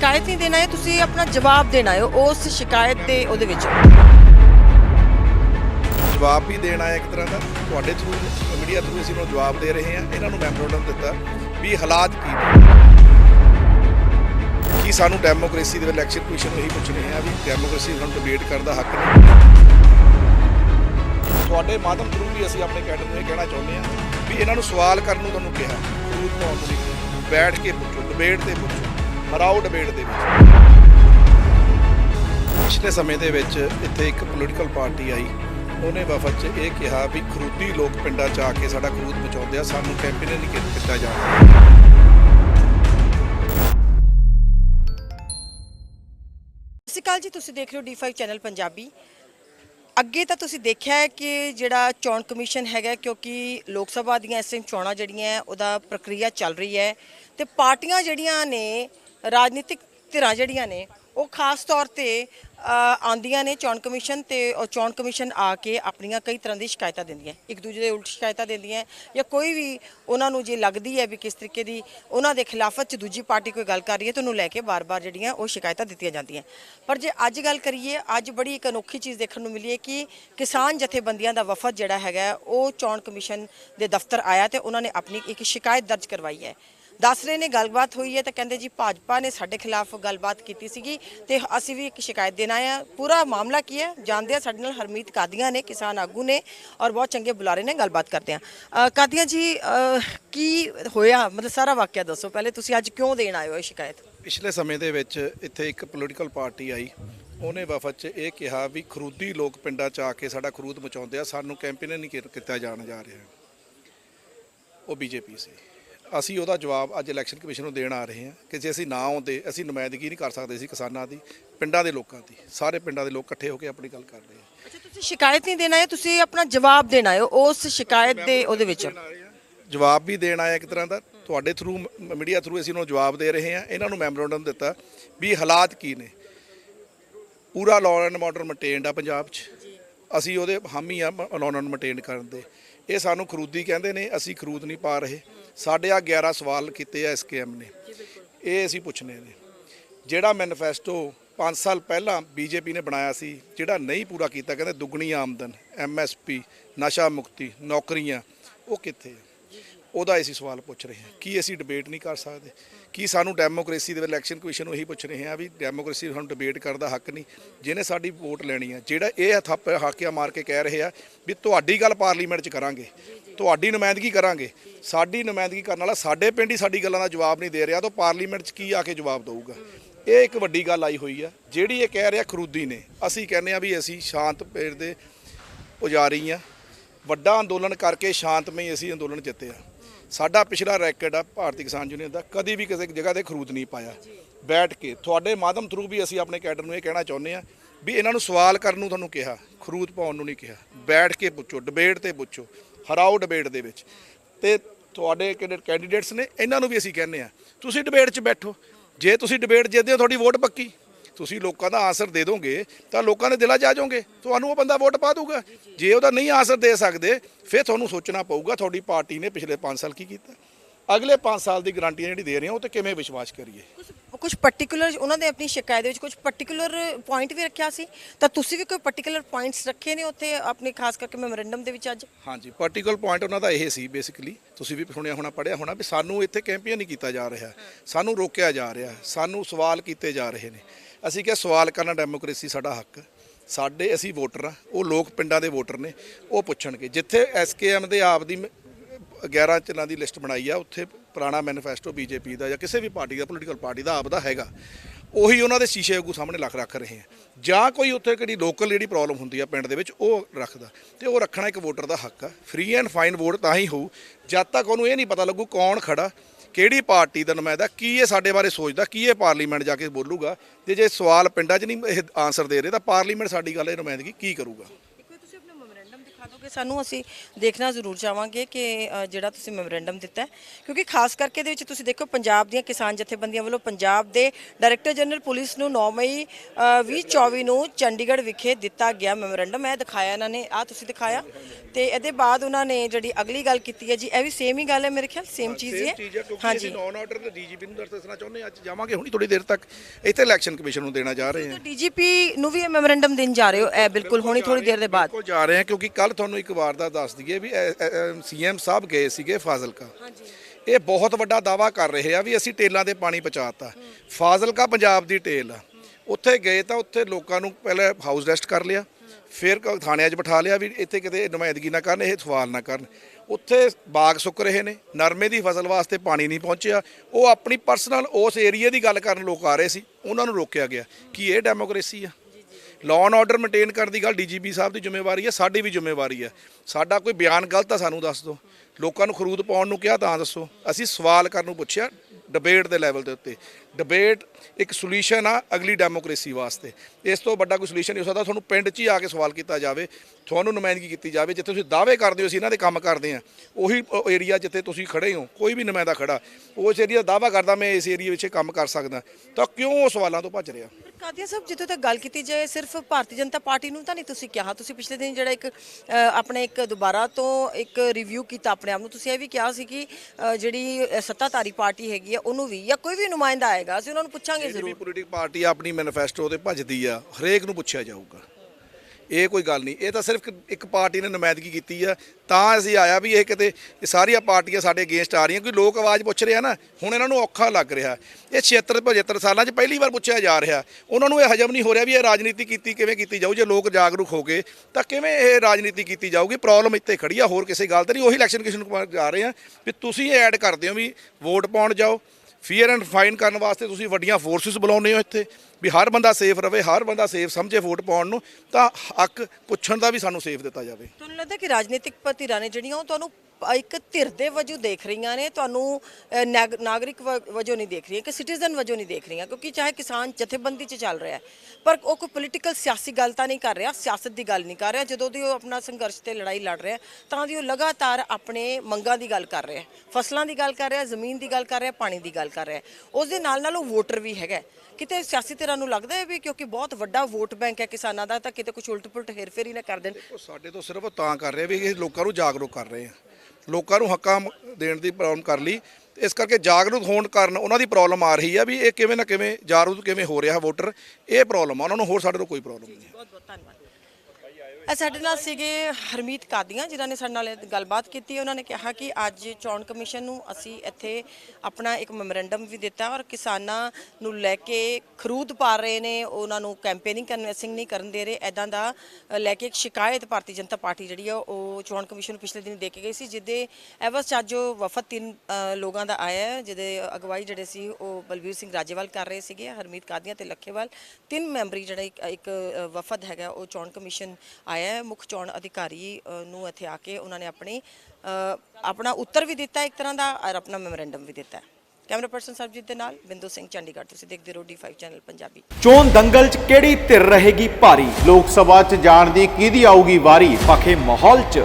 ਸ਼ਿਕਾਇਤ ਨਹੀਂ ਦੇਣਾ ਹੈ ਤੁਸੀਂ ਆਪਣਾ ਜਵਾਬ ਦੇਣਾ ਹੈ ਉਸ ਸ਼ਿਕਾਇਤ ਦੇ ਉਹਦੇ ਵਿੱਚ। ਜਵਾਬ ਵੀ ਦੇਣਾ ਹੈ ਇੱਕ ਤਰ੍ਹਾਂ ਦਾ। ਤੁਹਾਡੇ ਥਰੂ ਮੀਡੀਆ ਥਰੂ ਅਸੀਂ ਉਹਨਾਂ ਨੂੰ ਜਵਾਬ ਦੇ ਰਹੇ ਹਾਂ। ਇਹਨਾਂ ਨੂੰ ਮੈਮੋਰੰਡਮ ਦਿੱਤਾ ਵੀ ਹਾਲਾਤ ਕੀ ਨੇ। ਕੀ ਸਾਨੂੰ ਡੈਮੋਕ੍ਰੇਸੀ ਦੇ ਵਿੱਚ ਇਲੈਕਸ਼ਨ ਕਮਿਸ਼ਨ ਨੂੰ ਇਹੀ ਪੁੱਛ ਰਹੇ ਹਾਂ ਵੀ ਡੈਮੋਕ੍ਰੇਸੀ ਸਾਨੂੰ ਡਿਬੇਟ ਕਰਨ ਦਾ ਹੱਕ ਨਹੀਂ? ਤੁਹਾਡੇ ਮਾਧਿਅਮ ਥਰੂ ਵੀ ਅਸੀਂ ਆਪਣੇ ਕੈਡਰ ਨੂੰ ਇਹ ਕਹਿਣਾ ਚਾਹੁੰਦੇ ਹਾਂ ਵੀ ਇਹਨਾਂ ਨੂੰ ਸਵਾਲ ਕਰਨ ਨੂੰ ਤੁਹਾਨੂੰ ਕਿਹਾ। ਖੂਦ ਪਾਉਣ ਕਿਹਾ। ਬੈਠ ਕੇ ਪੁੱਛੋ ਡਿਬੇਟ ਤੇ ਪੁੱਛੋ। ਹਰਾਓ ਡਿਬੇਟ ਦੇ ਵਿੱਚ। ਪਿਛਲੇ ਸਮੇਂ ਦੇ ਵਿੱਚ ਇੱਥੇ ਇੱਕ ਪੋਲੀਟੀਕਲ ਪਾਰਟੀ ਆਈ। ਉਹਨੇ ਵਫਦ 'ਚ ਇਹ ਕਿਹਾ ਵੀ ਖਰੂਦੀ ਲੋਕ ਪਿੰਡਾਂ 'ਚ ਆ ਕੇ ਸਾਡਾ ਖਰੂਦ ਬਚਾਉਂਦੇ ਆ, ਸਾਨੂੰ ਕੈਂਪੇਨ ਨਹੀਂ ਕੀਤਾ ਜਾਣਾ ਸਤਿ ਸ਼੍ਰੀ ਅਕਾਲ ਜੀ, ਤੁਸੀਂ ਦੇਖ ਰਹੇ ਹੋ D5 ਚੈਨਲ ਪੰਜਾਬੀ। ਅੱਗੇ ਤਾਂ ਤੁਸੀਂ ਦੇਖਿਆ ਹੈ ਕਿ ਜਿਹੜਾ ਚੋਣ ਕਮਿਸ਼ਨ ਹੈਗਾ, ਕਿਉਂਕਿ ਲੋਕ ਸਭਾ ਦੀਆਂ ਇਸ ਟਾਈਮ ਚੋਣਾਂ ਜਿਹੜੀਆਂ ਉਹਦਾ ਪ੍ਰਕਿਰਿਆ ਚੱਲ ਰਹੀ ਹੈ ਤੇ ਪਾਰਟੀਆਂ ਜਿਹੜੀਆਂ ਨੇ ਰਾਜਨੀਤਿਕ ਧਿਰਾਂ ਜਿਹੜੀਆਂ ਨੇ ਉਹ ਖਾਸ ਤੌਰ ਤੇ ਅ, ਆਉਂਦੀਆਂ ਨੇ ਚੋਣ ਕਮਿਸ਼ਨ ਤੇ ਉਹ ਚੋਣ ਕਮਿਸ਼ਨ ਆ ਕੇ ਆਪਣੀਆਂ ਕਈ ਤਰ੍ਹਾਂ ਦੀ ਸ਼ਿਕਾਇਤਾਂ ਦਿੰਦੀਆਂ। ਇੱਕ ਦੂਜੇ ਦੇ ਉਲਟ ਸ਼ਿਕਾਇਤਾਂ ਦਿੰਦੀਆਂ ਜਾਂ ਕੋਈ ਵੀ ਉਹਨਾਂ ਨੂੰ ਜੇ ਲੱਗਦੀ ਹੈ ਵੀ ਕਿਸ ਤਰੀਕੇ ਦੀ ਉਹਨਾਂ ਦੇ ਖਿਲਾਫਤ ਚ ਦੂਜੀ ਪਾਰਟੀ ਕੋਈ ਗੱਲ ਕਰ ਰਹੀ ਹੈ ਤਾਂ ਉਹਨੂੰ ਲੈ ਕੇ ਬਾਰ-ਬਾਰ ਜਿਹੜੀਆਂ ਉਹ ਸ਼ਿਕਾਇਤਾਂ ਦਿੱਤੀਆਂ ਜਾਂਦੀਆਂ। ਪਰ ਜੇ ਅੱਜ ਗੱਲ ਕਰੀਏ ਅੱਜ ਬੜੀ ਇੱਕ ਅਨੋਖੀ ਚੀਜ਼ ਦੇਖਣ ਨੂੰ ਮਿਲੀ ਹੈ ਕਿ ਕਿਸਾਨ ਜਥੇਬੰਦੀਆਂ ਦਾ ਵਫਦ ਜਿਹੜਾ ਹੈਗਾ ਉਹ ਚੋਣ ਕਮਿਸ਼ਨ ਦੇ ਦਫ਼ਤਰ ਆਇਆ ਤੇ ਉਹਨਾਂ ਨੇ ਆਪਣੀ ਇੱਕ ਸ਼ਿਕਾਇਤ ਦਰਜ ਕਰਵਾਈ ਹੈ। ਦੱਸ ਰਹੇ ਨੇ ਗੱਲਬਾਤ ਹੋਈ ਹੈ ਤਾਂ ਕਹਿੰਦੇ ਜੀ ਭਾਜਪਾ ਨੇ ਸਾਡੇ ਖਿਲਾਫ ਗੱਲਬਾਤ ਕੀਤੀ ਸੀਗੀ ਤੇ ਅਸੀਂ ਵੀ ਇੱਕ ਸ਼ਿਕਾਇਤ ਦੇਣਾ ਆ ਪੂਰਾ ਮਾਮਲਾ ਕੀ ਹੈ? ਜਾਣਦੇ ਆ ਸਾਡੇ ਨਾਲ ਹਰਮੀਤ ਕਾਦੀਆਂ ਨੇ, ਕਿਸਾਨ ਆਗੂ ਨੇ ਔਰ ਬਹੁਤ ਚੰਗੇ ਬੁਲਾਰੇ ਨੇ, ਗੱਲਬਾਤ ਕਰਦੇ ਆ ਕਾਦੀਆਂ ਜੀ ਕੀ ਹੋਇਆ? ਮਤਲਬ ਸਾਰਾ ਵਾਕਿਆ ਦੱਸੋ ਪਹਿਲੇ, ਤੁਸੀਂ ਅੱਜ ਕਿਉਂ ਦੇਣ ਆਏ ਹੋ ਇਹ ਸ਼ਿਕਾਇਤ? ਪਿਛਲੇ ਸਮੇਂ ਦੇ ਵਿੱਚ ਇੱਥੇ ਇੱਕ ਪੋਲੀਟੀਕਲ ਪਾਰਟੀ ਆਈ। ਉਹਨੇ ਵਫਦ 'ਚ ਇਹ ਕਿਹਾ ਵੀ ਖਰੂਦੀ ਲੋਕ ਪਿੰਡਾਂ 'ਚ ਆ ਕੇ ਸਾਡਾ ਖਰੂਦ ਬਚਾਉਂਦੇ ਆ, ਸਾਨੂੰ ਕੈਂਪੇਨ ਨਹੀਂ ਕੀਤਾ ਜਾਣ ਜਾ ਰਿਹਾ। ਉਹ ਬੀਜੇਪੀ ਸੀ। ਅਸੀਂ ਉਹਦਾ ਜਵਾਬ ਅੱਜ ਇਲੈਕਸ਼ਨ ਕਮਿਸ਼ਨ ਨੂੰ ਦੇਣ ਆ ਰਹੇ ਹਾਂ ਕਿ ਜੇ ਅਸੀਂ ਨਾ ਆਉਂਦੇ ਅਸੀਂ ਨੁਮਾਇੰਦਗੀ ਨਹੀਂ ਕਰ ਸਕਦੇ ਸੀ ਕਿਸਾਨਾਂ ਦੀ ਪਿੰਡਾਂ ਦੇ ਲੋਕਾਂ ਦੀ ਸਾਰੇ ਪਿੰਡਾਂ ਦੇ ਲੋਕ ਇਕੱਠੇ ਹੋ ਕੇ ਆਪਣੀ ਗੱਲ ਕਰ ਰਹੇ ਆ ਅੱਛਾ ਤੁਸੀਂ ਸ਼ਿਕਾਇਤ ਨਹੀਂ ਦੇਣਾ ਹੈ ਤੁਸੀਂ ਆਪਣਾ ਜਵਾਬ ਦੇਣਾ ਹੈ ਉਸ ਸ਼ਿਕਾਇਤ ਦੇ ਉਹਦੇ ਵਿੱਚ। ਜਵਾਬ ਵੀ ਦੇਣ ਆਇਆ ਇੱਕ ਤਰ੍ਹਾਂ ਦਾ ਤੁਹਾਡੇ ਥਰੂ ਮੀਡੀਆ ਥਰੂ ਅਸੀਂ ਉਹਨਾਂ ਨੂੰ ਜਵਾਬ ਦੇ ਰਹੇ ਹਾਂ। ਇਹਨਾਂ ਨੂੰ ਮੈਮੋਰੰਡਮ ਦਿੱਤਾ ਵੀ ਹਾਲਾਤ ਕੀ ਨੇ। ਪੂਰਾ ਲਾਅ ਐਂਡ ਆਰਡਰ ਮੇਨਟੇਨਡ ਆ ਪੰਜਾਬ 'ਚ। ਅਸੀਂ ਉਹਦੇ ਹਾਮੀ ਆ ਲਾਅ ਐਂਡ ਮੇਨਟੇਨ ਕਰਨ ਦੇ। ਇਹ ਸਾਨੂੰ ਖਰੂਦੀ ਕਹਿੰਦੇ ਨੇ ਅਸੀਂ ਖਰੂਦ ਨਹੀਂ ਪਾ ਰਹੇ। ਸਾਡੇ ਆ 11 ਸਵਾਲ ਕੀਤੇ ਆ ਐਸਕੇਐਮ ਨੇ। ਇਹ ਅਸੀਂ ਪੁੱਛਨੇ ਨੇ। ਜਿਹੜਾ ਮੈਨੀਫੈਸਟੋ 5 ਸਾਲ ਪਹਿਲਾਂ ਬੀਜੇਪੀ ਨੇ ਬਣਾਇਆ ਸੀ ਜਿਹੜਾ ਨਹੀਂ ਪੂਰਾ ਕੀਤਾ ਕਹਿੰਦੇ ਦੁੱਗਣੀ ਆਮਦਨ ਐਮਐਸਪੀ ਨਸ਼ਾ ਮੁਕਤੀ ਨੌਕਰੀਆਂ ਉਹ ਕਿੱਥੇ ਆ? ਉਹਦਾ ਅਸੀਂ ਸਵਾਲ ਪੁੱਛ ਰਹੇ ਹਾਂ। ਕੀ ਅਸੀਂ ਡਿਬੇਟ ਨਹੀਂ ਕਰ ਸਕਦੇ? ਕੀ ਸਾਨੂੰ ਡੈਮੋਕ੍ਰੇਸੀ ਦੇ ਇਲੈਕਸ਼ਨ ਕਮਿਸ਼ਨ ਨੂੰ ਇਹੀ ਪੁੱਛ ਰਹੇ ਹਾਂ ਵੀ ਡੈਮੋਕ੍ਰੇਸੀ ਸਾਨੂੰ ਡਿਬੇਟ ਕਰਨ ਦਾ ਹੱਕ ਨਹੀਂ? ਜਿਹਨੇ ਸਾਡੀ ਵੋਟ ਲੈਣੀ ਹੈ ਜਿਹੜਾ ਇਹ ਥੱਪ ਹਾਕਿਆ ਮਾਰ ਕੇ ਕਹਿ ਰਹੇ ਆ ਵੀ ਤੁਹਾਡੀ ਗੱਲ ਪਾਰਲੀਮੈਂਟ 'ਚ ਕਰਾਂਗੇ, ਤੁਹਾਡੀ ਨੁਮਾਇੰਦਗੀ ਕਰਾਂਗੇ, ਸਾਡੀ ਨੁਮਾਇੰਦਗੀ ਕਰਨ ਵਾਲਾ ਸਾਡੇ ਪਿੰਡ ਹੀ ਸਾਡੀ ਗੱਲਾਂ ਦਾ ਜਵਾਬ ਨਹੀਂ ਦੇ ਰਿਹਾ, ਤਾਂ ਪਾਰਲੀਮੈਂਟ 'ਚ ਕੀ ਆ ਕੇ ਜਵਾਬ ਦਊਗਾ? ਇਹ ਇੱਕ ਵੱਡੀ ਗੱਲ ਆਈ ਹੋਈ ਆ, ਜਿਹੜੀ ਇਹ ਕਹਿ ਰਿਹਾ ਖਰੂਦੀ ਨੇ। ਅਸੀਂ ਕਹਿੰਦੇ ਆ ਵੀ ਅਸੀਂ ਸ਼ਾਂਤ ਪੇੜ ਦੇ ਪੁਜਾਰੀ ਆ। ਵੱਡਾ ਅੰਦੋਲਨ ਕਰਕੇ ਸ਼ਾਂਤਮਈ ਅਸੀਂ ਅੰਦੋਲਨ ਜਿੱਤਿਆ ਸਾਡਾ ਪਿਛਲਾ ਰੈਕੋਰਡ ਆ ਭਾਰਤੀ ਕਿਸਾਨ ਯੂਨੀਅਨ ਦਾ, ਕਦੀ ਵੀ ਕਿਸੇ ਜਗ੍ਹਾ ਤੇ ਖਰੂਦ ਨਹੀਂ ਪਾਇਆ। ਬੈਠ ਕੇ ਤੁਹਾਡੇ ਮਾਧਮ ਥਰੂ ਵੀ ਅਸੀਂ ਆਪਣੇ ਕੈਡਰ ਨੂੰ ਇਹ ਕਹਿਣਾ ਚਾਹੁੰਦੇ ਆ ਵੀ ਇਹਨਾਂ ਨੂੰ ਸਵਾਲ ਕਰਨ ਨੂੰ ਤੁਹਾਨੂੰ ਕਿਹਾ, ਖਰੂਦ ਪਾਉਣ ਨੂੰ ਨਹੀਂ ਕਿਹਾ। ਬੈਠ ਕੇ ਪੁੱਛੋ ਡਿਬੇਟ ਤੇ ਪੁੱਛੋ, ਹਰਾਓ ਡਿਬੇਟ ਦੇ ਵਿੱਚ। ਤੇ ਤੁਹਾਡੇ ਕਿਹੜੇ ਕੈਂਡੀਡੇਟਸ ਨੇ, ਇਹਨਾਂ ਨੂੰ ਵੀ ਅਸੀਂ ਕਹਿੰਦੇ ਆ ਤੁਸੀਂ ਡਿਬੇਟ 'ਚ ਬੈਠੋ। ਜੇ ਤੁਸੀਂ ਡਿਬੇਟ ਜਿੱਤਦੇ ਹੋ, ਤੁਹਾਡੀ ਵੋਟ ਪੱਕੀ। ਤੁਸੀਂ ਲੋਕਾਂ ਦਾ ਆਨਸਰ ਦੇ ਦੋਗੇ ਤਾਂ ਲੋਕਾਂ ਦੇ ਦਿਲਾਂ 'ਚ ਆ ਜਾਓਗੇ। ਤੁਹਾਨੂੰ ਉਹ ਬੰਦਾ ਵੋਟ ਪਾ ਦੂਗਾ। ਜੇ ਉਹਦਾ ਨਹੀਂ ਆਨਸਰ ਦੇ ਸਕਦੇ ਫਿਰ ਤੁਹਾਨੂੰ ਸੋਚਣਾ ਪਊਗਾ ਤੁਹਾਡੀ ਪਾਰਟੀ ਨੇ ਪਿਛਲੇ 5 ਸਾਲ ਕੀ ਕੀਤਾ। ਅਗਲੇ 5 ਸਾਲ ਦੀ ਗਾਰੰਟੀ ਜਿਹੜੀ ਦੇ ਰਹੇ ਹੋ ਉਹ ਤੇ ਕਿਵੇਂ ਵਿਸ਼ਵਾਸ ਕਰੀਏ? ਕੁਝ ਪਾਰਟਿਕੂਲਰ ਉਹਨਾਂ ਨੇ ਆਪਣੀ ਸ਼ਿਕਾਇਤ ਦੇ ਵਿੱਚ ਕੁਝ ਪਾਰਟਿਕੂਲਰ ਪੁਆਇੰਟ ਵੀ ਰੱਖਿਆ ਸੀ। ਤਾਂ ਤੁਸੀਂ ਵੀ ਕੋਈ ਪਾਰਟਿਕੂਲਰ ਪੁਆਇੰਟਸ ਰੱਖੇ ਨੇ ਉੱਥੇ ਆਪਣੇ ਖਾਸ ਕਰਕੇ ਮੈਮੋਰੈਂਡਮ ਦੇ ਵਿੱਚ ਅੱਜ? ਹਾਂਜੀ ਪਾਰਟੀਕਲ ਪੁਆਇੰਟ ਉਹਨਾਂ ਦਾ ਇਹ ਸੀ ਬੇਸਿਕਲੀ ਤੁਸੀਂ ਵੀ ਸੁਣਿਆ ਹੋਣਾ ਪੜਿਆ ਹੋਣਾ ਵੀ ਸਾਨੂੰ ਇੱਥੇ ਕੈਂਪੇਨ ਨਹੀਂ ਕੀਤਾ ਜਾ ਰਿਹਾ। ਸਾਨੂੰ ਰੋਕਿਆ ਜਾ ਰਿਹਾ। ਸਾਨੂੰ ਸਵਾਲ ਕੀਤੇ ਜਾ ਰਹੇ ਨੇ। ਅਸੀਂ ਕਿਹਾ ਸਵਾਲ ਕਰਨਾ ਡੈਮੋਕ੍ਰੇਸੀ ਸਾਡਾ ਹੱਕ। ਸਾਡੇ ਅਸੀਂ ਵੋਟਰ ਆ, ਉਹ ਲੋਕ ਪਿੰਡਾਂ ਦੇ ਵੋਟਰ ਨੇ, ਉਹ ਪੁੱਛਣਗੇ। ਜਿੱਥੇ ਐਸਕੇਐਮ ਦੇ ਆਪ ਦੀ 11 ਚਨਾਂ ਦੀ ਲਿਸਟ ਬਣਾਈ ਆ, ਉੱਥੇ ਪੁਰਾਣਾ ਮੈਨੀਫੈਸਟੋ ਬੀਜੇਪੀ ਦਾ ਜਾਂ ਕਿਸੇ ਵੀ ਪਾਰਟੀ ਦਾ, ਪੋਲੀਟੀਕਲ ਪਾਰਟੀ ਦਾ ਆਪ ਦਾ ਹੈਗਾ। ਉਹੀ ਉਹਨਾਂ ਦੇ ਸ਼ੀਸ਼ੇ ਵਾਂਗੂ ਸਾਹਮਣੇ ਲੱਖ ਰੱਖ ਰਹੇ ਆ। ਜਾਂ ਕੋਈ ਉੱਥੇ ਕਿਹੜੀ ਲੋਕਲ ਜਿਹੜੀ ਪ੍ਰੋਬਲਮ ਹੁੰਦੀ ਆ ਪਿੰਡ ਦੇ ਵਿੱਚ, ਉਹ ਰੱਖਦਾ। ਤੇ ਉਹ ਰੱਖਣਾ ਇੱਕ ਵੋਟਰ ਦਾ ਹੱਕ ਆ। ਫ੍ਰੀ ਐਂਡ ਫਾਈਨ ਵੋਟ ਤਾਂ ਹੀ ਹੋਊ, ਜਦ ਤੱਕ ਉਹਨੂੰ ਇਹ ਨਹੀਂ ਪਤਾ ਲੱਗੂ ਕੌਣ ਖੜਾ। ਕਿਹੜੀ ਪਾਰਟੀ ਦਾ ਨੁਮਾਇੰਦਾ, ਕੀ ਇਹ ਸਾਡੇ ਬਾਰੇ ਸੋਚਦਾ, ਕੀ ਇਹ ਪਾਰਲੀਮੈਂਟ ਜਾ ਕੇ ਬੋਲੂਗਾ? ਤੇ ਜੇ ਸਵਾਲ ਪਿੰਡਾਂ 'ਚ ਨਹੀਂ ਇਹ ਆਨਸਰ ਦੇ ਰਹੇ, ਤਾਂ ਪਾਰਲੀਮੈਂਟ ਸਾਡੀ ਗੱਲ, ਇਹ ਨੁਮਾਇੰਦਗੀ ਕੀ ਕਰੂਗਾ ਇੱਕ ਵਾਰ ਤੁਸੀਂ ਆਪਣਾ ਦੋਗੇ ਸਾਨੂੰ ਅਸੀਂ ਦੇਖਣਾ ਜ਼ਰੂਰ ਚਾਹਾਂਗੇ ਕਿ ਅ, ਜਿਹੜਾ ਤੁਸੀਂ ਮੈਮੋਰੈਂਡਮ ਦਿੱਤਾ ਹੈ। ਕਿਉਂਕਿ ਖਾਸ ਕਰਕੇ ਇਹਦੇ ਵਿੱਚ ਤੁਸੀਂ ਦੇਖੋ ਪੰਜਾਬ ਦੀਆਂ ਕਿਸਾਨ ਜਥੇਬੰਦੀਆਂ ਵੱਲੋਂ ਪੰਜਾਬ ਦੇ ਡਾਇਰੈਕਟਰ ਜਨਰਲ ਪੁਲਿਸ ਨੂੰ 9 ਮਈ ਅ, 2024 ਨੂੰ ਚੰਡੀਗੜ੍ਹ ਵਿਖੇ ਦਿੱਤਾ ਗਿਆ ਮੈਮੋਰੈਂਡਮ ਇਹ ਦਿਖਾਇਆ ਇਹਨਾਂ ਨੇ ਆ ਤੁਸੀਂ ਦਿਖਾਇਆ। ਤੇ ਇਹਦੇ ਬਾਅਦ ਉਹਨਾਂ ਨੇ ਜਿਹੜੀ ਅਗਲੀ ਗੱਲ ਕੀਤੀ ਹੈ ਜੀ ਇਹ ਵੀ ਸੇਮ ਹੀ ਗੱਲ ਹੈ ਮੇਰੇ ਖਿਆਲ ਸੇਮ ਚੀਜ਼ ਹੀ ਚੀਜ਼ ਹੈ ਕਿਉਂਕਿ ਅਸੀਂ ਨੌਨ ਆਰਡਰ ਤੇ ਡੀਜੀਪੀ ਨੂੰ ਦੱਸਣਾ ਚਾਹੁੰਦੇ ਹਾਂ ਅੱਜ ਜਾਵਾਂਗੇ ਹੁਣੀ ਥੋੜੀ ਦੇਰ ਤੱਕ ਇੱਥੇ ਇਲੈਕਸ਼ਨ ਕਮਿਸ਼ਨ ਨੂੰ ਦੇਣਾ ਜਾ ਰਹੇ ਹਾਂ। ਡੀਜੀਪੀ ਨੂੰ ਵੀ ਇਹ ਮੈਮੋਰੈਂਡਮ ਦੇਣ ਜਾ ਰਹੇ ਹੋ ਇਹ ਬਿਲਕੁਲ ਹੁਣੀ ਥੋੜੀ ਦੇਰ ਦੇ ਬਾਅਦ। ਬਿਲਕੁਲ ਜਾ ਰਹੇ ਹਾਂ ਕਿਉਂਕਿ ਕੱਲ ਤੁਹਾਨੂੰ ਇੱਕ ਵਾਰ ਦਾ ਦੱਸ ਦਈਏ ਵੀ ਸੀਐਮ ਸਾਹਿਬ ਗਏ ਸੀਗੇ ਫਾਜ਼ਿਲਕਾ। ਇਹ ਬਹੁਤ ਵੱਡਾ ਦਾਵਾ ਕਰ ਰਹੇ ਆ ਵੀ ਅਸੀਂ ਟੇਲਾਂ ਤੇ ਪਾਣੀ ਪਹੁੰਚਾਤਾ। ਫਾਜ਼ਿਲਕਾ ਪੰਜਾਬ ਦੀ ਟੇਲ। ਆ ਉੱਥੇ ਗਏ ਤਾਂ ਉੱਥੇ ਲੋਕਾਂ ਨੂੰ ਪਹਿਲੇ ਹਾਊਸ ਅਰੈਸਟ ਕਰ ਲਿਆ ਫਿਰ ਥਾਣਿਆਂ 'ਚ ਬਿਠਾ ਲਿਆ ਵੀ ਇੱਥੇ ਕਿਤੇ ਨੁਮਾਇੰਦਗੀ ਨਾ ਕਰਨ ਇਹ ਸਵਾਲ ਨਾ ਕਰਨ। ਉੱਥੇ ਬਾਗ ਸੁੱਕ ਰਹੇ ਨੇ ਨਰਮੇ ਦੀ ਫਸਲ ਵਾਸਤੇ ਪਾਣੀ ਨਹੀਂ ਪਹੁੰਚਿਆ। ਉਹ ਆਪਣੀ ਪਰਸਨਲ ਉਸ ਏਰੀਆ ਦੀ ਗੱਲ ਕਰਨ ਲੋਕ ਆ ਰਹੇ ਸੀ ਉਹਨਾਂ ਨੂੰ ਰੋਕਿਆ ਗਿਆ ਕੀ ਇਹ ਡੈਮੋਕ੍ਰੇਸੀ ਆ। ਲਾਅ ਐਂਡ ਆਰਡਰ ਮੇਨਟੇਨ ਕਰਨ ਦੀ ਗੱਲ ਡੀਜੀਪੀ ਸਾਹਿਬ ਦੀ ਜ਼ਿੰਮੇਵਾਰੀ ਹੈ, ਸਾਡੀ ਵੀ ਜ਼ਿੰਮੇਵਾਰੀ ਹੈ। ਸਾਡਾ ਕੋਈ ਬਿਆਨ ਗਲਤ ਆ, ਸਾਨੂੰ ਦੱਸ ਦਿਓ। ਲੋਕਾਂ ਨੂੰ ਖਰੂਦ ਪਾਉਣ ਨੂੰ ਕਿਹਾ ਤਾਂ ਦੱਸੋ। ਅਸੀਂ ਸਵਾਲ ਕਰਨ ਨੂੰ ਪੁੱਛਿਆ ਡਿਬੇਟ ਦੇ ਲੈਵਲ ਦੇ ਉੱਤੇ। ਡਿਬੇਟ ਇੱਕ ਸੋਲੂਸ਼ਨ ਆ ਅਗਲੀ ਡੈਮੋਕ੍ਰੇਸੀ ਵਾਸਤੇ। ਇਸ ਤੋਂ ਵੱਡਾ ਕੋਈ ਸੋਲੂਸ਼ਨ ਨਹੀਂ ਹੋ ਸਕਦਾ। ਤੁਹਾਨੂੰ ਪਿੰਡ 'ਚ ਹੀ ਆ ਕੇ ਸਵਾਲ ਕੀਤਾ ਜਾਵੇ, ਤੁਹਾਨੂੰ ਨੁਮਾਇੰਦਗੀ ਕੀਤੀ ਜਾਵੇ। ਜਿੱਥੇ ਤੁਸੀਂ ਦਾਅਵੇ ਕਰਦੇ ਹੋ, ਅਸੀਂ ਇਹਨਾਂ ਦੇ ਕੰਮ ਕਰਦੇ ਆ ਉਹੀ ਏਰੀਆ ਜਿੱਥੇ ਤੁਸੀਂ ਖੜੇ ਹੋ, ਕੋਈ ਵੀ ਨੁਮਾਇੰਦਾ ਖੜਾ, ਉਸ ਏਰੀਆ ਦਾ ਦਾਅਵਾ ਕਰਦਾ, ਮੈਂ ਇਸ ਏਰੀਆ ਵਿੱਚ ਕੰਮ ਕਰ ਸਕਦਾ। ਤਾਂ ਕਿਉਂ ਉਹ ਸਵਾਲਾਂ ਤੋਂ ਭੱਜ ਰਿਹਾ? ਪਰ ਕਾਦੀਆ ਸਾਹਿਬ, ਜਿੱਥੋਂ ਤੱਕ ਗੱਲ ਕੀਤੀ ਜਾਏ, ਸਿਰਫ ਭਾਰਤੀ ਜਨਤਾ ਪਾਰਟੀ ਨੂੰ ਤਾਂ ਨਹੀਂ ਤੁਸੀਂ ਕਿਹਾ। ਤੁਸੀਂ ਪਿਛਲੇ ਦਿਨ ਜਿਹੜਾ ਇੱਕ ਆਪਣੇ ਇੱਕ ਦੁਬਾਰਾ ਤੋਂ ਇੱਕ ਰਿਵਿਊ ਕੀਤਾ ਆਪਣੇ ਆਪ ਨੂੰ। ਤੁਸੀਂ ਇਹ ਵੀ ਕਿਹਾ ਸੀ ਕਿ ਅ, ਜਿਹੜੀ ਅ, ਸੱਤਾਧਾਰੀ ਪਾਰਟੀ ਹੈਗੀ ਆ ਉਹਨੂੰ ਵੀ ਜਾਂ ਕੋਈ ਵੀ ਨੁਮਾਇੰਦਾ ਆਏਗਾ ਅਸੀਂ ਉਹਨਾਂ ਨੂੰ ਪੁੱਛਾਂਗੇ ਜਿਹੜੀ ਵੀ ਜ਼ਰੂਰ। ਪੋਲੀਟਿਕ ਪਾਰਟੀ ਆਪਣੀ ਮੈਨੀਫੈਸਟੋ ਤੇ ਭੱਜਦੀ ਆ ਹਰੇਕ ਨੂੰ ਪੁੱਛਿਆ ਜਾਊਗਾ। ਇਹ ਕੋਈ ਗੱਲ ਨਹੀਂ। ਇਹ ਤਾਂ ਸਿਰਫ ਇੱਕ- ਪਾਰਟੀ ਨੇ ਨੁਮਾਇੰਦਗੀ ਕੀਤੀ ਆ। ਤਾਂ ਅਸੀਂ ਆਇਆ ਵੀ ਇਹ ਕਿਤੇ ਇਹ ਸਾਰੀਆਂ ਪਾਰਟੀਆਂ ਸਾਡੇ ਅਗੇਂਸਟ ਆ ਰਹੀਆਂ। ਕਿਉਂਕਿ ਲੋਕ ਆਵਾਜ਼ ਪੁੱਛ ਰਿਹਾ ਨਾ। ਹੁਣ ਇਹਨਾਂ ਨੂੰ ਔਖਾ ਲੱਗ ਰਿਹਾ। ਇਹ 76 75 ਸਾਲਾਂ 'ਚ ਪਹਿਲੀ ਵਾਰ ਪੁੱਛਿਆ ਜਾ ਰਿਹਾ। ਉਹਨਾਂ ਨੂੰ ਇਹ ਹਜਮ ਨਹੀਂ ਹੋ ਰਿਹਾ ਵੀ ਇਹ ਰਾਜਨੀਤੀ ਕੀਤੀ ਕਿਵੇਂ ਕੀਤੀ ਜਾਊ। ਜੇ ਲੋਕ ਜਾਗਰੂਕ ਹੋ ਗਏ, ਤਾਂ ਕਿਵੇਂ ਇਹ ਰਾਜਨੀਤੀ ਕੀਤੀ ਜਾਊਗੀ? ਪ੍ਰੋਬਲਮ ਇੱਥੇ ਖੜੀ ਆ। ਹੋਰ ਕਿਸੇ ਗੱਲ ਤੇ ਨਹੀਂ। ਉਹੀ ਇਲੈਕਸ਼ਨ ਕਮਿਸ਼ਨ ਨੂੰ ਜਾ ਰਹੇ ਆ ਵੀ ਤੁਸੀਂ ਇਹ ਐਡ ਕਰਦੇ ਹੋ ਵੀ ਵੋਟ ਪਾਉਣ ਜਾਓ। ਫੀਅਰ ਐਂਡ ਫਾਈਨ ਕਰਨ ਵਾਸਤੇ ਤੁਸੀਂ ਵੱਡੀਆਂ ਫੋਰਸਿਸ ਬੁਲਾਉਂਦੇ ਹੋ ਇੱਥੇ, ਵੀ ਹਰ ਬੰਦਾ ਸੇਫ ਰਵੇ, ਹਰ ਬੰਦਾ ਸੇਫ ਸਮਝੇ ਵੋਟ ਪਾਉਣ ਨੂੰ, ਤਾਂ ਹੱਕ ਪੁੱਛਣ ਦਾ ਵੀ ਸਾਨੂੰ ਸੇਫ ਦਿੱਤਾ ਜਾਵੇ। ਤੁਹਾਨੂੰ ਲੱਗਦਾ ਕਿ ਰਾਜਨੀਤਿਕ ਪਤੀਰਾਂ ਨੇ ਜਿਹੜੀਆਂ ਉਹ ਤੁਹਾਨੂੰ ਇੱਕ ਧਿਰ ਦੇ ਵਜੋਂ ਦੇਖ ਰਹੀਆਂ ਨੇ, ਤੁਹਾਨੂੰ ਨਾਗਰਿਕ ਵ- ਵਜੋਂ ਨਹੀਂ ਦੇਖ ਰਹੀਆਂ ਕਿ ਸਿਟੀਜ਼ਨ ਵਜੋਂ ਨਹੀਂ ਦੇਖ ਰਹੀਆਂ, ਕਿਉਂਕਿ ਚਾਹੇ ਕਿਸਾਨ ਜਥੇਬੰਦੀ 'ਚ ਚੱਲ ਰਿਹਾ ਪਰ ਉਹ ਕੋਈ ਪੋਲੀਟੀਕਲ ਸਿਆਸੀ ਗੱਲ ਤਾਂ ਨਹੀਂ ਕਰ ਰਿਹਾ, ਸਿਆਸਤ ਦੀ ਗੱਲ ਨਹੀਂ ਕਰ ਰਿਹਾ, ਜਦੋਂ ਦੀ ਉਹ ਆਪਣਾ ਸੰਘਰਸ਼ ਤੇ ਲੜਾਈ ਲੜ ਰਿਹਾ, ਤਾਂ ਦੀ ਉਹ ਲਗਾਤਾਰ ਆਪਣੇ ਮੰਗਾਂ ਦੀ ਗੱਲ ਕਰ ਰਿਹਾ, ਫਸਲਾਂ ਦੀ ਗੱਲ ਕਰ ਰਿਹਾ, ਜ਼ਮੀਨ ਦੀ ਗੱਲ ਕਰ ਰਿਹਾ, ਪਾਣੀ ਦੀ ਗੱਲ ਕਰ ਰਿਹਾ ਉਸ ਦੇ ਨਾਲ ਨਾਲ ਉਹ ਵੋਟਰ ਵੀ ਹੈਗਾ ਕਿਤੇ ਸਿਆਸੀ ਧਿਰਾਂ ਨੂੰ ਲੱਗਦਾ ਹੈ ਵੀ ਕਿਉਂਕਿ ਬਹੁਤ ਵੱਡਾ ਵੋਟ ਬੈਂਕ ਹੈ ਕਿਸਾਨਾਂ ਦਾ, ਤਾਂ ਕਿਤੇ ਕੁਝ ਉਲਟ ਪੁਲਟ ਹੇਰਫੇਰ ਹੀ ਨਾ ਕਰ ਦੇਣ। ਸਾਡੇ ਤੋਂ ਸਿਰਫ ਤਾਂ ਕਰ ਰਹੇ ਵੀ ਇਹ ਲੋਕਾਂ ਨੂੰ ਜਾਗਰੂਕ ਕਰ ਰਹੇ ਆ। ਲੋਕਾਂ ਨੂੰ ਹੱਕਾਂ ਦੇਣ ਦੀ ਪ੍ਰੋਬਲਮ ਕਰ ਲਈ। ਇਸ ਕਰਕੇ ਜਾਗਰੂਕ ਹੋਣ ਕਾਰਨ ਉਹਨਾਂ ਦੀ ਪ੍ਰੋਬਲਮ ਆ ਰਹੀ ਆ ਵੀ ਇਹ ਕਿਵੇਂ ਨਾ ਕਿਵੇਂ, ਜਾਗਰੂਕ ਕਿਵੇਂ ਹੋ ਰਿਹਾ ਵੋਟਰ, ਇਹ ਪ੍ਰੋਬਲਮ ਆ। ਉਹਨਾਂ ਨੂੰ ਹੋਰ ਸਾਡੇ ਤੋਂ ਕੋਈ ਪ੍ਰੋਬਲਮ ਨਹੀਂ ਬਹੁਤ ਬਹੁਤ ਧੰਨਵਾਦ। ਇਹ ਸਾਡੇ ਨਾਲ ਸੀਗੇ ਹਰਮੀਤ ਕਾਦੀਆਂ, ਜਿਨ੍ਹਾਂ ਨੇ ਸਾਡੇ ਨਾਲ ਇਹ ਗੱਲਬਾਤ ਕੀਤੀ। ਉਹਨਾਂ ਨੇ ਕਿਹਾ ਕਿ ਅੱਜ ਚੋਣ ਕਮਿਸ਼ਨ ਨੂੰ ਅਸੀਂ ਇੱਥੇ ਆਪਣਾ ਇੱਕ ਮੈਮੋਰੈਂਡਮ ਵੀ ਦਿੱਤਾ ਔਰ ਕਿਸਾਨਾਂ ਨੂੰ ਲੈ ਕੇ ਖਰੂਦ ਪਾ ਰਹੇ ਨੇ। ਉਹਨਾਂ ਨੂੰ ਕੈਂਪੇਨਿੰਗ ਕਨਵੈਂਸਿੰਗ ਨਹੀਂ ਕਰਨ ਦੇ ਰਹੇ। ਐਦਾਂ ਦਾ ਲੈ ਕੇ ਇੱਕ ਸ਼ਿਕਾਇਤ ਭਾਰਤੀ ਜਨਤਾ ਪਾਰਟੀ ਜਿਹੜੀ ਆ, ਉਹ ਚੋਣ ਕਮਿਸ਼ਨ ਨੂੰ ਪਿਛਲੇ ਦਿਨ ਦੇ ਕੇ ਗਈ ਸੀ ਜਿਹਦੇ ਐਵਸ ਚ ਅੱਜ ਜੋ ਵਫਦ ਤਿੰਨ ਲੋਕਾਂ ਦਾ ਆਇਆ ਹੈ, ਜਿਹਦੇ ਅਗਵਾਈ ਜਿਹੜੇ ਸੀ, ਉਹ ਬਲਬੀਰ ਸਿੰਘ ਰਾਜੇਵਾਲ ਕਰ ਰਹੇ ਸੀਗੇ, ਹਰਮੀਤ ਕਾਦੀਆਂ ਤੇ ਲੱਖੇਵਾਲ। ਤਿੰਨ ਮੈਂਬਰੀ ਜਿਹੜਾ ਇੱਕ ਵਫਦ ਹੈਗਾ, ਉਹ ਚੋਣ ਕਮਿਸ਼ਨ ਆਇਆ ਹੈ। ਮੁੱਖ ਚੋਣ ਅਧਿਕਾਰੀ ਨੂੰ ਇੱਥੇ ਆ ਕੇ ਉਹਨਾਂ ਨੇ ਆਪਣੀ ਆਪਣਾ ਉੱਤਰ ਵੀ ਦਿੱਤਾ ਇੱਕ ਤਰ੍ਹਾਂ ਦਾ ਔਰ ਆਪਣਾ ਮੈਮੋਰੈਂਡਮ ਵੀ ਦਿੱਤਾ ਕੈਮਰਾ ਪਰਸਨ ਸਰਬਜੀਤ ਦੇ ਨਾਲ ਬਿੰਦੂ ਸਿੰਘ ਚੰਡੀਗੜ੍ਹ। ਤੁਸੀਂ ਦੇਖਦੇ ਰਹੋ D5 ਚੈਨਲ ਪੰਜਾਬੀ। ਚੋਣ ਦੰਗਲ 'ਚ ਕਿਹੜੀ ਧਿਰ ਰਹੇਗੀ ਭਾਰੀ? ਲੋਕ ਸਭਾ 'ਚ ਜਾਣ ਦੀ ਕਿਹਦੀ ਆਊਗੀ ਵਾਰੀ? ਪਖੇ ਮਾਹੌਲ 'ਚ।